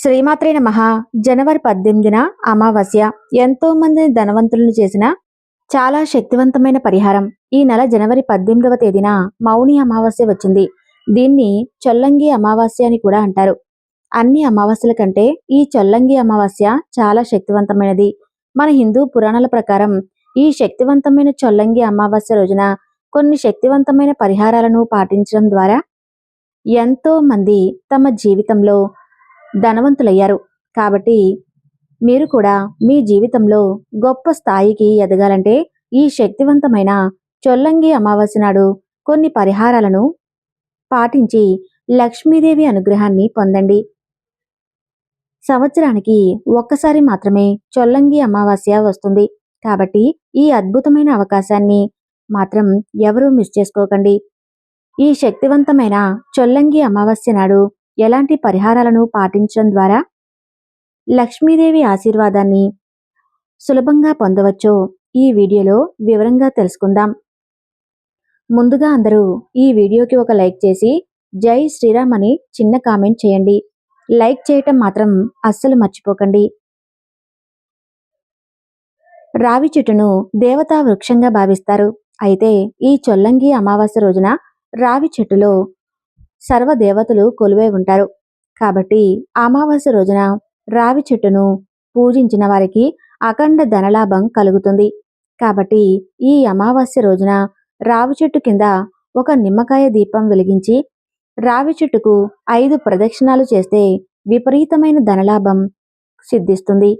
శ్రీమాత్రే మహా జనవరి పద్దెనిమిదిన అమావాస్య. ఎంతో మంది ధనవంతులను చేసిన చాలా శక్తివంతమైన పరిహారం. ఈ నెల జనవరి పద్దెనిమిదవ తేదీన మౌని అమావాస్య వచ్చింది. దీన్ని చొల్లంగి అమావాస్య అని కూడా అంటారు. అన్ని అమావాస్యల కంటే ఈ చొల్లంగి అమావాస్య చాలా శక్తివంతమైనది. మన హిందూ పురాణాల ప్రకారం ఈ శక్తివంతమైన చొల్లంగి అమావాస్య రోజున కొన్ని శక్తివంతమైన పరిహారాలను పాటించడం ద్వారా ఎంతో మంది తమ జీవితంలో ధనవంతులయ్యారు. కాబట్టి మీరు కూడా మీ జీవితంలో గొప్ప స్థాయికి ఎదగాలంటే ఈ శక్తివంతమైన చొల్లంగి అమావాస్య నాడు కొన్ని పరిహారాలను పాటించి లక్ష్మీదేవి అనుగ్రహాన్ని పొందండి. సంవత్సరానికి ఒక్కసారి మాత్రమే చొల్లంగి అమావాస్య వస్తుంది. కాబట్టి ఈ అద్భుతమైన అవకాశాన్ని మాత్రం ఎవరూ మిస్ చేసుకోకండి. ఈ శక్తివంతమైన చొల్లంగి అమావాస్య నాడు ఎలాంటి పరిహారాలను పాటించడం ద్వారా లక్ష్మీదేవి ఆశీర్వాదాన్ని సులభంగా పొందవచ్చో ఈ వీడియోలో వివరంగా తెలుసుకుందాం. ముందుగా అందరూ ఈ వీడియోకి ఒక లైక్ చేసి జై శ్రీరామ్ అని చిన్న కామెంట్ చేయండి. లైక్ చేయటం మాత్రం అస్సలు మర్చిపోకండి. రావి చెట్టును దేవతా వృక్షంగా భావిస్తారు. అయితే ఈ చొల్లంగి అమావాస్య రోజున రావి చెట్టులో సర్వదేవతలు కొలువై ఉంటారు. కాబట్టి అమావాస్య రోజున రావి చెట్టును పూజించిన వారికి అఖండ ధనలాభం కలుగుతుంది. కాబట్టి ఈ అమావాస్య రోజున రావి చెట్టు కింద ఒక నిమ్మకాయ దీపం వెలిగించి రావి చెట్టుకు ఐదు ప్రదక్షిణాలు చేస్తే విపరీతమైన ధనలాభం సిద్ధిస్తుంది.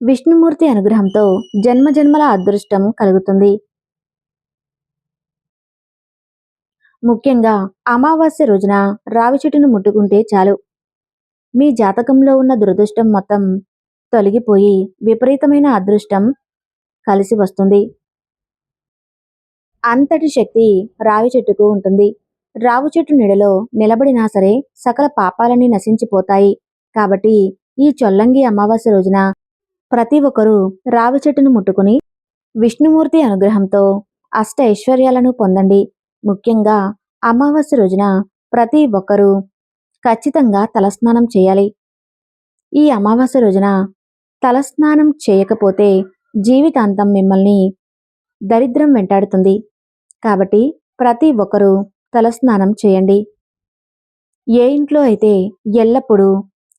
విష్ణుమూర్తి అనుగ్రహంతో జన్మజన్మల అదృష్టం కలుగుతుంది. ముఖ్యంగా అమావాస్య రోజున రావి చెట్టును ముట్టుకుంటే చాలు. మీ జాతకంలో ఉన్న దురదృష్టం మొత్తం తొలగిపోయి విపరీతమైన అదృష్టం కలిసి వస్తుంది. అంతటి శక్తి రావి చెట్టుకు ఉంటుంది. రావి చెట్టు నీడలో నిలబడినా సరే సకల పాపాలన్నీ నశించిపోతాయి. కాబట్టి ఈ చొల్లంగి అమావాస్య రోజున ప్రతి ఒక్కరూ రావి చెట్టును ముట్టుకుని విష్ణుమూర్తి అనుగ్రహంతో అష్ట ఐశ్వర్యాలను పొందండి. ముఖ్యంగా అమావాస్య రోజున ప్రతి ఒక్కరూ ఖచ్చితంగా తలస్నానం చేయాలి. ఈ అమావాస్య రోజున తలస్నానం చేయకపోతే జీవితాంతం మిమ్మల్ని దరిద్రం వెంటాడుతుంది. కాబట్టి ప్రతి ఒక్కరూ తలస్నానం చేయండి. ఏ ఇంట్లో అయితే ఎల్లప్పుడూ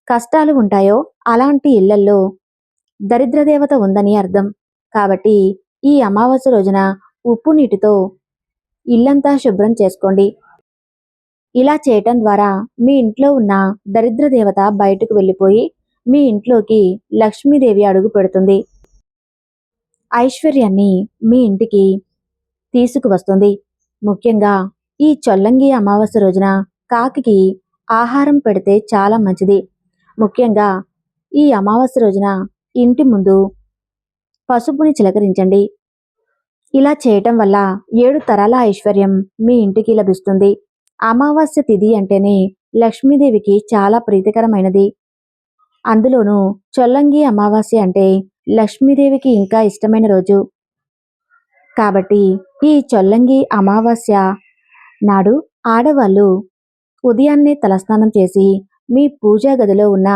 కష్టాలు ఉంటాయో అలాంటి ఇళ్ళల్లో దరిద్రదేవత ఉందని అర్థం. కాబట్టి ఈ అమావాస్య రోజున ఉప్పు నీటితో ఇల్లంతా శుభ్రం చేసుకోండి. ఇలా చేయటం ద్వారా మీ ఇంట్లో ఉన్న దరిద్ర దేవత బయటకు వెళ్ళిపోయి మీ ఇంట్లోకి లక్ష్మీదేవి అడుగు పెడుతుంది. ఐశ్వర్యాన్ని మీ ఇంటికి తీసుకువస్తుంది. ముఖ్యంగా ఈ చొల్లంగి అమావాస్య రోజున కాకికి ఆహారం పెడితే చాలా మంచిది. ముఖ్యంగా ఈ అమావాస్య రోజున ఇంటి ముందు పసుపుని చిలకరించండి. ఇలా చేయటం వల్ల ఏడు తరాల ఐశ్వర్యం మీ ఇంటికి లభిస్తుంది. అమావాస్య తిథి అంటేనే లక్ష్మీదేవికి చాలా ప్రీతికరమైనది. అందులోనూ చొల్లంగి అమావాస్య అంటే లక్ష్మీదేవికి ఇంకా ఇష్టమైన రోజు. కాబట్టి ఈ చొల్లంగి అమావాస్య నాడు ఆడవాళ్ళు ఉదయాన్నే తలస్నానం చేసి మీ పూజా గదిలో ఉన్న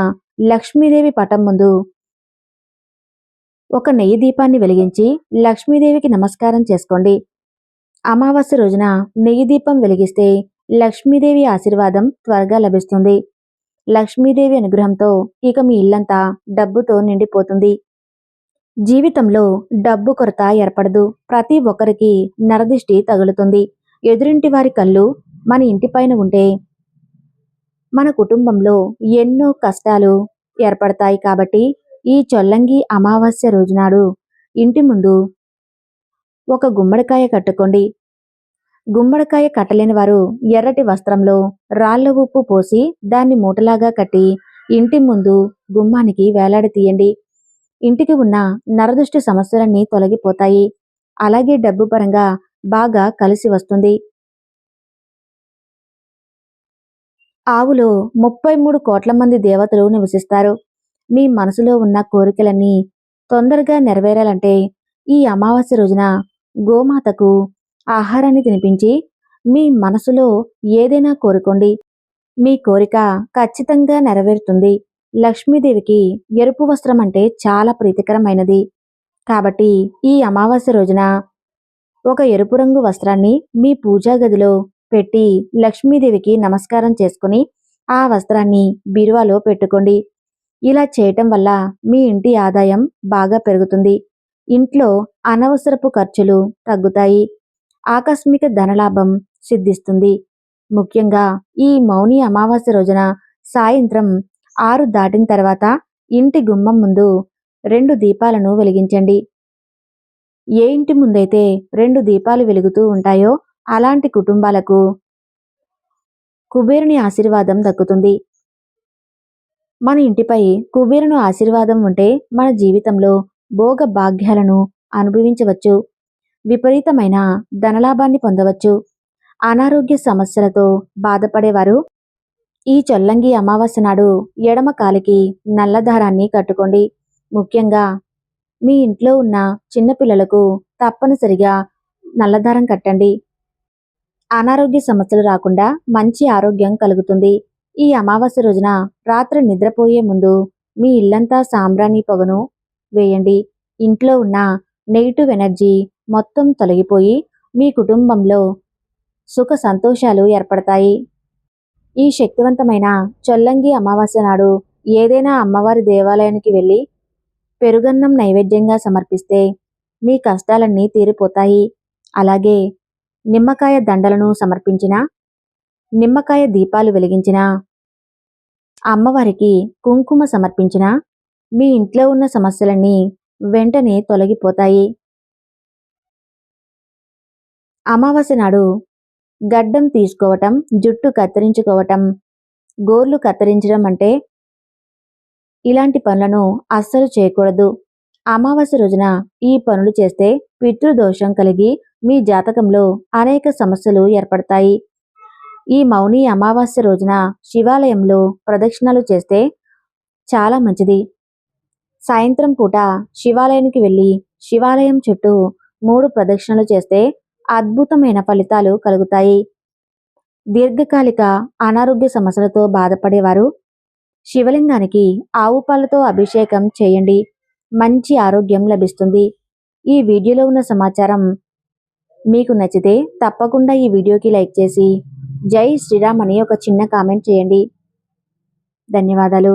లక్ష్మీదేవి పటం ముందు ఒక నెయ్యి దీపాన్ని వెలిగించి లక్ష్మీదేవికి నమస్కారం చేసుకోండి. అమావాస్య రోజున నెయ్యి దీపం వెలిగిస్తే లక్ష్మీదేవి ఆశీర్వాదం త్వరగా లభిస్తుంది. లక్ష్మీదేవి అనుగ్రహంతో ఇక మీ ఇల్లంతా డబ్బుతో నిండిపోతుంది. జీవితంలో డబ్బు కొరత ఏర్పడదు. ప్రతి ఒక్కరికి నరదిష్టి తగులుతుంది. ఎదురింటి వారి కళ్ళు మన ఇంటిపైన ఉంటే మన కుటుంబంలో ఎన్నో కష్టాలు ఏర్పడతాయి కాబట్టి ఈ చొల్లంగి అమావాస్య రోజునాడు. ఇంటి ముందు ఒక గుమ్మడికాయ కట్టుకోండి. గుమ్మడికాయ కట్టలేని వారు ఎర్రటి వస్త్రంలో రాళ్ళ ఉప్పు పోసి దాన్ని మూటలాగా కట్టి ఇంటి ముందు గుమ్మానికి వేలాడి తీయండి. ఇంటికి ఉన్న నరదృష్టి సమస్యలన్నీ తొలగిపోతాయి. అలాగే డబ్బు పరంగా బాగా కలిసి వస్తుంది. ఆవులో ముప్పై మూడు కోట్ల మంది దేవతలు నివసిస్తారు. మీ మనసులో ఉన్న కోరికలన్నీ తొందరగా నెరవేరాలంటే ఈ అమావాస్య రోజున గోమాతకు ఆహారాన్ని తినిపించి మీ మనసులో ఏదైనా కోరుకోండి. మీ కోరిక ఖచ్చితంగా నెరవేరుతుంది. లక్ష్మీదేవికి ఎరుపు వస్త్రం అంటే చాలా ప్రీతికరమైనది. కాబట్టి ఈ అమావాస్య రోజున ఒక ఎరుపు రంగు వస్త్రాన్ని మీ పూజా గదిలో పెట్టి లక్ష్మీదేవికి నమస్కారం చేసుకుని ఆ వస్త్రాన్ని బీరువాలో పెట్టుకోండి. ఇలా చేయటం వల్ల మీ ఇంటి ఆదాయం బాగా పెరుగుతుంది. ఇంట్లో అనవసరపు ఖర్చులు తగ్గుతాయి. ఆకస్మిక ధనలాభం సిద్ధిస్తుంది. ముఖ్యంగా ఈ మౌని అమావాస్య రోజున సాయంత్రం ఆరు దాటిన తర్వాత ఇంటి గుమ్మం ముందు రెండు దీపాలను వెలిగించండి. ఏ ఇంటి ముందైతే రెండు దీపాలు వెలుగుతూ ఉంటాయో అలాంటి కుటుంబాలకు కుబేరుని ఆశీర్వాదం దక్కుతుంది. మన ఇంటిపై కుబేరును ఆశీర్వాదం ఉంటే మన జీవితంలో భోగ భాగ్యాలను అనుభవించవచ్చు. విపరీతమైన ధనలాభాన్ని పొందవచ్చు. అనారోగ్య సమస్యలతో బాధపడేవారు ఈ చొల్లంగి అమావాస్య నాడు ఎడమ కాలికి నల్లదారాన్ని కట్టుకోండి. ముఖ్యంగా మీ ఇంట్లో ఉన్న చిన్నపిల్లలకు తప్పనిసరిగా నల్లదారం కట్టండి. అనారోగ్య సమస్యలు రాకుండా మంచి ఆరోగ్యం కలుగుతుంది. ఈ అమావాస్య రోజున రాత్రి నిద్రపోయే ముందు మీ ఇల్లంతా సాంబ్రాణి పొగను వేయండి. ఇంట్లో ఉన్న నెగిటివ్ ఎనర్జీ మొత్తం తొలగిపోయి మీ కుటుంబంలో సుఖ సంతోషాలు ఏర్పడతాయి. ఈ శక్తివంతమైన చొల్లంగి అమావాస్య నాడు ఏదైనా అమ్మవారి దేవాలయానికి వెళ్ళి పెరుగన్నం నైవేద్యంగా సమర్పిస్తే మీ కష్టాలన్నీ తీరిపోతాయి. అలాగే నిమ్మకాయ దండలను సమర్పించిన నిమ్మకాయ దీపాలు వెలిగించిన అమ్మవారికి కుంకుమ సమర్పించిన మీ ఇంట్లో ఉన్న సమస్యలన్నీ వెంటనే తొలగిపోతాయి. అమావాస్య నాడు గడ్డం తీసుకోవటం జుట్టు కత్తిరించుకోవటం గోర్లు కత్తిరించడం అంటే ఇలాంటి పనులను అస్సలు చేయకూడదు. అమావాస్య రోజున ఈ పనులు చేస్తే పితృదోషం కలిగి మీ జాతకంలో అనేక సమస్యలు ఏర్పడతాయి. ఈ మౌని అమావాస్య రోజున శివాలయంలో ప్రదక్షిణలు చేస్తే చాలా మంచిది. సాయంత్రం పూట శివాలయానికి వెళ్ళి శివాలయం చుట్టూ మూడు ప్రదక్షిణలు చేస్తే అద్భుతమైన ఫలితాలు కలుగుతాయి. దీర్ఘకాలిక అనారోగ్య సమస్యలతో బాధపడేవారు శివలింగానికి ఆవు పాలతో అభిషేకం చేయండి. మంచి ఆరోగ్యం లభిస్తుంది. ఈ వీడియోలో ఉన్న సమాచారం మీకు నచ్చితే తప్పకుండా ఈ వీడియోకి లైక్ చేసి జై శ్రీరామ్ అని ఒక చిన్న కామెంట్ చేయండి. ధన్యవాదాలు.